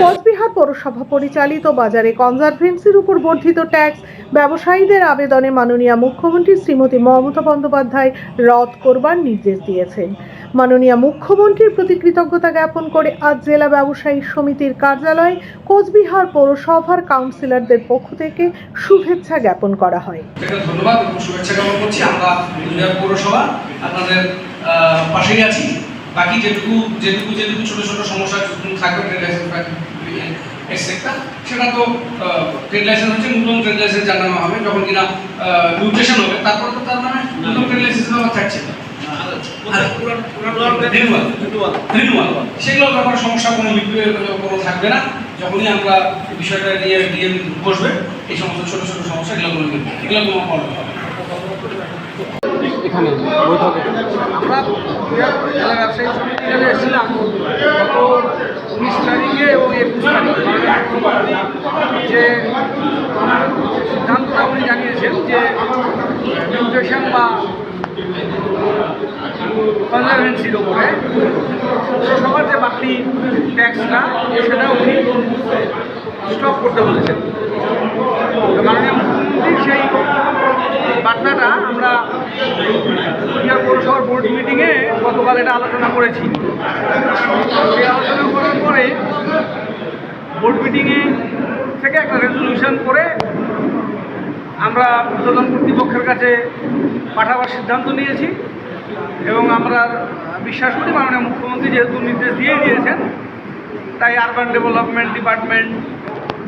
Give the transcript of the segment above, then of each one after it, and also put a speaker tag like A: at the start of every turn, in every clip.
A: কোচবিহার পৌরসভা পরিচালিত বাজারে কনজারভেন্সির উপর বর্ধিত ট্যাক্স ব্যবসায়ীদের আবেদনে মাননীয় মুখ্যমন্ত্রী শ্রীমতী মমতা বন্দ্যোপাধ্যায় রদ করবার নির্দেশ দিয়েছেন। মাননীয় মুখ্যমন্ত্রীর প্রতি কৃতজ্ঞতা জ্ঞাপন করে আজ জেলা ব্যবসায়ী সমিতির কার্যালয়ে কোচবিহার পৌরসভার কাউন্সিলরদের পক্ষ থেকে শুভেচ্ছা জ্ঞাপন করা হয়।
B: ধন্যবাদ শুভেচ্ছা জ্ঞাপন করছি। আমরা পৌরসভা আপনাদের পাশেই আছি। বাকি যেটুকু যেটুকু যেটুকু ছোট ছোট সমস্যা থাকবে ট্রেড লাইসেন্স এক্সেট্রা সেটা তো ট্রেড লাইসেন্স হচ্ছে নতুন ট্রেড লাইসেন্স জানানো হবে। যখন কিনা মিউটেশন হবে তারপর তো তার মানে নতুন ট্রেড লাইসেন্স ব্যাপার থাকছে। সেগুলো ব্যাপারে সমস্যা কোনো কোনো থাকবে না। যখনই আমরা বিষয়টা নিয়ে নিয়ে বসবে এই সমস্ত ছোট ছোট সমস্যা এগুলো কোনো এগুলো কোনো প্রবলেম হবে।
C: এখানে বৈঠকে।
D: আমরা জেলা ব্যবসায়ী সমিতি থেকে এসেছিলাম, গত উনিশ তারিখে এবং একুশ তারিখে যে সিদ্ধান্তটা উনি জানিয়েছেন যে মিউটেশন বা কনজারভেন্সির ওপরে পৌরসভার যে বাড়তি ট্যাক্সটা সেটা উনি স্টপ করতে বলেছেন। মাননীয় মুখ্যমন্ত্রীর সেই বার্তাটা আমরা বোর্ড মিটিংয়ে গতকাল এটা আলোচনা করেছি। সেই আলোচনা করার পরে বোর্ড মিটিংয়ে থেকে একটা রেজলিউশন করে আমরা উদ্বোধন কর্তৃপক্ষের কাছে পাঠাবার সিদ্ধান্ত নিয়েছি এবং আমরা বিশ্বাস করি মাননীয় মুখ্যমন্ত্রী যেহেতু নির্দেশ দিয়ে দিয়েছেন, তাই আরবান ডেভেলপমেন্ট ডিপার্টমেন্ট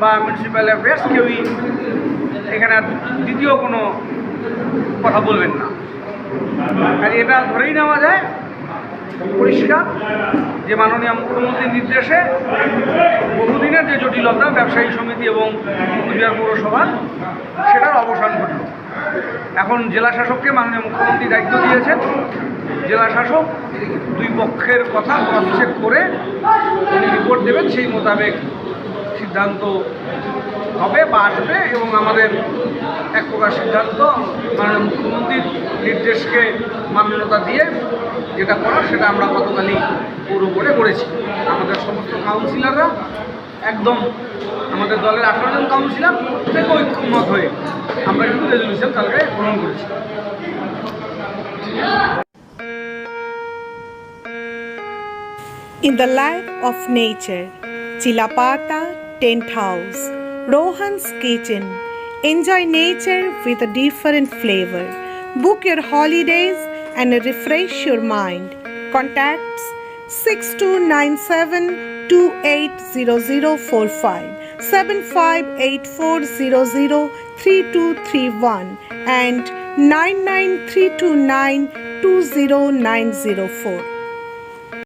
D: বা মিউনিসিপ্যাল অ্যাফেয়ার্স কেউই এখানে দ্বিতীয় কোনো কথা বলবেন না। আর এটা ধরেই নেওয়া যায়। পরিষ্কার। যে মাননীয় মুখ্যমন্ত্রীর নির্দেশে বহুদিনের যে জটিলতা, ব্যবসায়ী সমিতি এবং কুচবিহার পৌরসভা, সেটার অবসান ঘটল। এখন জেলা শাসককে মাননীয় মুখ্যমন্ত্রী দায়িত্ব দিয়েছেন। জেলা শাসক দুই পক্ষের কথা ক্রস চেক করে উনি রিপোর্ট দেবেন, সেই মোতাবেক সিদ্ধান্ত হবে বা আসবে এবং আমাদের এক প্রকার সিদ্ধান্ত মাননীয় মুখ্যমন্ত্রীর নির্দেশকে মান্যতা দিয়ে যেটা করার সেটা আমরা গতকালই পৌর করে করেছি আমাদের সমস্ত কাউন্সিলররা একদম আমাদের দলের আঠারো জন কাউন্সিলর প্রত্যেকে ঐক্যমত হয়ে আমরা কিন্তু রেজলিউশন কালকে গ্রহণ করেছি
A: In the life of nature, Chilapata Tent House, Rohan's Kitchen. Enjoy nature with a different flavor. Book your holidays and refresh your mind. Contacts 6297 280045 7584003231 and 99329 20904.